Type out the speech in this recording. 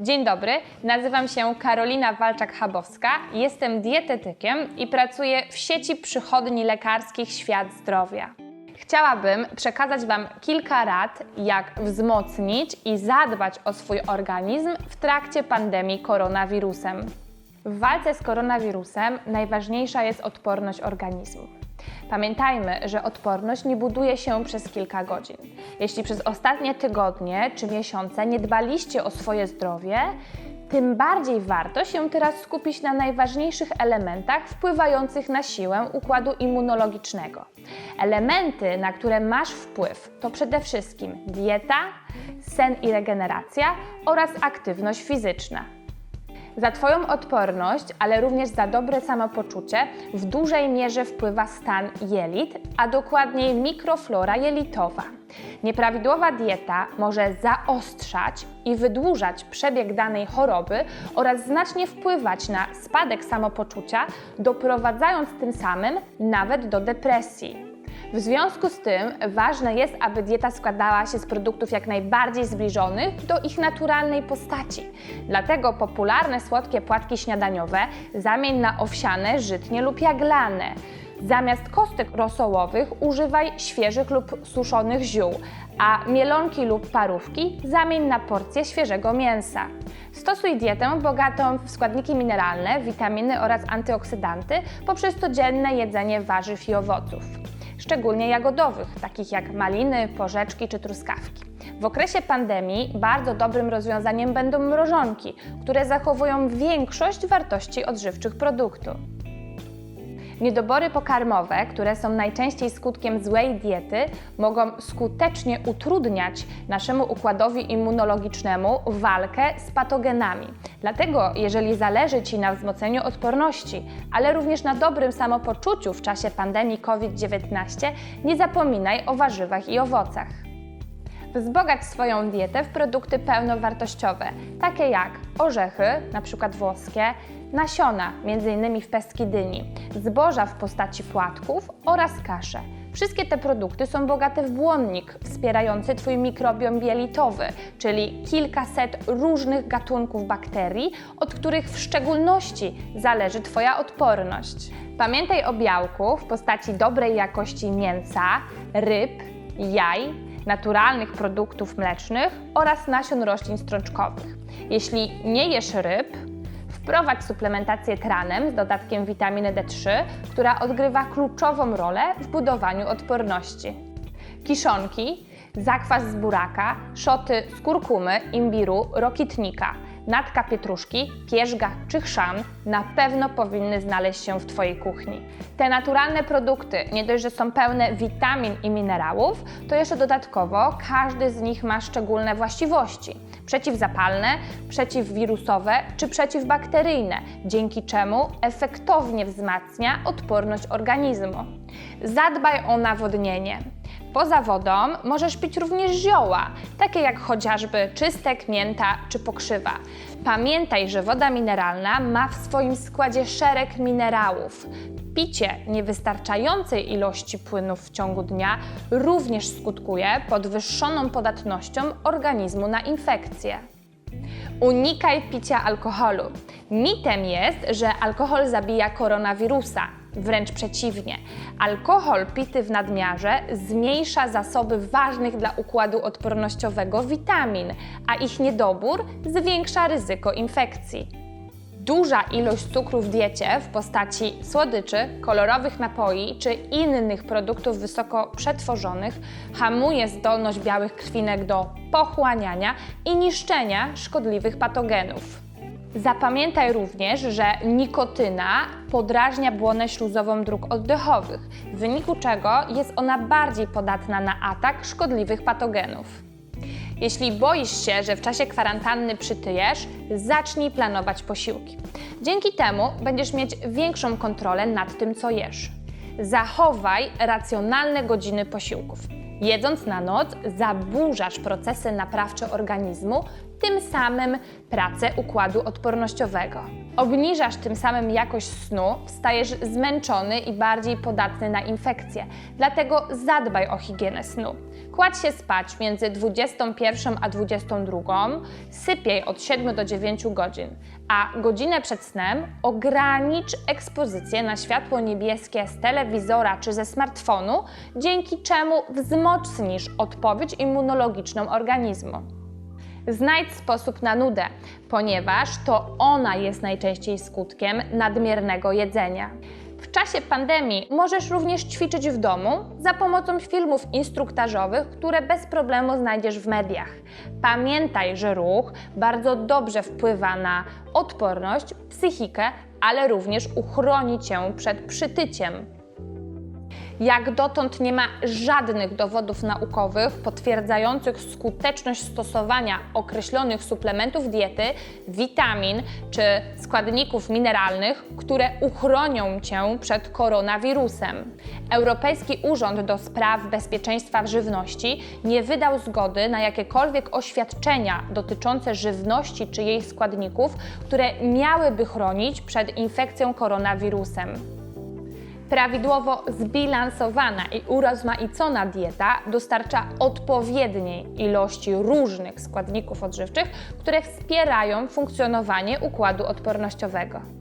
Dzień dobry, nazywam się Karolina Walczak-Habowska, jestem dietetykiem i pracuję w sieci przychodni lekarskich Świat Zdrowia. Chciałabym przekazać Wam kilka rad, jak wzmocnić i zadbać o swój organizm w trakcie pandemii koronawirusem. W walce z koronawirusem najważniejsza jest odporność organizmu. Pamiętajmy, że odporność nie buduje się przez kilka godzin. Jeśli przez ostatnie tygodnie czy miesiące nie dbaliście o swoje zdrowie, tym bardziej warto się teraz skupić na najważniejszych elementach wpływających na siłę układu immunologicznego. Elementy, na które masz wpływ, to przede wszystkim dieta, sen i regeneracja oraz aktywność fizyczna. Za Twoją odporność, ale również za dobre samopoczucie w dużej mierze wpływa stan jelit, a dokładniej mikroflora jelitowa. Nieprawidłowa dieta może zaostrzać i wydłużać przebieg danej choroby oraz znacznie wpływać na spadek samopoczucia, doprowadzając tym samym nawet do depresji. W związku z tym ważne jest, aby dieta składała się z produktów jak najbardziej zbliżonych do ich naturalnej postaci. Dlatego popularne słodkie płatki śniadaniowe zamień na owsiane, żytnie lub jaglane. Zamiast kostek rosołowych używaj świeżych lub suszonych ziół, a mielonki lub parówki zamień na porcję świeżego mięsa. Stosuj dietę bogatą w składniki mineralne, witaminy oraz antyoksydanty poprzez codzienne jedzenie warzyw i owoców szczególnie jagodowych, takich jak maliny, porzeczki czy truskawki. W okresie pandemii bardzo dobrym rozwiązaniem będą mrożonki, które zachowują większość wartości odżywczych produktu. Niedobory pokarmowe, które są najczęściej skutkiem złej diety, mogą skutecznie utrudniać naszemu układowi immunologicznemu walkę z patogenami. Dlatego, jeżeli zależy Ci na wzmocnieniu odporności, ale również na dobrym samopoczuciu w czasie pandemii COVID-19, nie zapominaj o warzywach i owocach. Wzbogacz swoją dietę w produkty pełnowartościowe, takie jak orzechy, np. włoskie, nasiona, m.in. w pestki dyni, zboża w postaci płatków oraz kasze. Wszystkie te produkty są bogate w błonnik wspierający Twój mikrobiom jelitowy, czyli kilkaset różnych gatunków bakterii, od których w szczególności zależy Twoja odporność. Pamiętaj o białku w postaci dobrej jakości mięsa, ryb, jaj, naturalnych produktów mlecznych oraz nasion roślin strączkowych. Jeśli nie jesz ryb, wprowadź suplementację tranem z dodatkiem witaminy D3, która odgrywa kluczową rolę w budowaniu odporności. Kiszonki, zakwas z buraka, szoty z kurkumy, imbiru, rokitnika, natka pietruszki, pierzga czy chrzan na pewno powinny znaleźć się w Twojej kuchni. Te naturalne produkty, nie dość, że są pełne witamin i minerałów, to jeszcze dodatkowo każdy z nich ma szczególne właściwości przeciwzapalne, przeciwwirusowe czy przeciwbakteryjne, dzięki czemu efektownie wzmacnia odporność organizmu. Zadbaj o nawodnienie. Poza wodą możesz pić również zioła, takie jak chociażby czystek, mięta czy pokrzywa. Pamiętaj, że woda mineralna ma w swoim składzie szereg minerałów. Picie niewystarczającej ilości płynów w ciągu dnia również skutkuje podwyższoną podatnością organizmu na infekcje. Unikaj picia alkoholu. Mitem jest, że alkohol zabija koronawirusa. Wręcz przeciwnie. Alkohol pity w nadmiarze zmniejsza zasoby ważnych dla układu odpornościowego witamin, a ich niedobór zwiększa ryzyko infekcji. Duża ilość cukru w diecie w postaci słodyczy, kolorowych napoi czy innych produktów wysoko przetworzonych hamuje zdolność białych krwinek do pochłaniania i niszczenia szkodliwych patogenów. Zapamiętaj również, że nikotyna podrażnia błonę śluzową dróg oddechowych, w wyniku czego jest ona bardziej podatna na atak szkodliwych patogenów. Jeśli boisz się, że w czasie kwarantanny przytyjesz, zacznij planować posiłki. Dzięki temu będziesz mieć większą kontrolę nad tym, co jesz. Zachowaj racjonalne godziny posiłków. Jedząc na noc, zaburzasz procesy naprawcze organizmu, tym samym pracę układu odpornościowego. Obniżasz tym samym jakość snu, stajesz zmęczony i bardziej podatny na infekcje. Dlatego zadbaj o higienę snu. Kładź się spać między 21 a 22, sypiej od 7 do 9 godzin, a godzinę przed snem ogranicz ekspozycję na światło niebieskie z telewizora czy ze smartfonu, dzięki czemu wzmocnisz odpowiedź immunologiczną organizmu. Znajdź sposób na nudę, ponieważ to ona jest najczęściej skutkiem nadmiernego jedzenia. W czasie pandemii możesz również ćwiczyć w domu za pomocą filmów instruktażowych, które bez problemu znajdziesz w mediach. Pamiętaj, że ruch bardzo dobrze wpływa na odporność, psychikę, ale również uchroni cię przed przytyciem. Jak dotąd nie ma żadnych dowodów naukowych potwierdzających skuteczność stosowania określonych suplementów diety, witamin czy składników mineralnych, które uchronią cię przed koronawirusem. Europejski Urząd do Spraw Bezpieczeństwa Żywności nie wydał zgody na jakiekolwiek oświadczenia dotyczące żywności czy jej składników, które miałyby chronić przed infekcją koronawirusem. Prawidłowo zbilansowana i urozmaicona dieta dostarcza odpowiedniej ilości różnych składników odżywczych, które wspierają funkcjonowanie układu odpornościowego.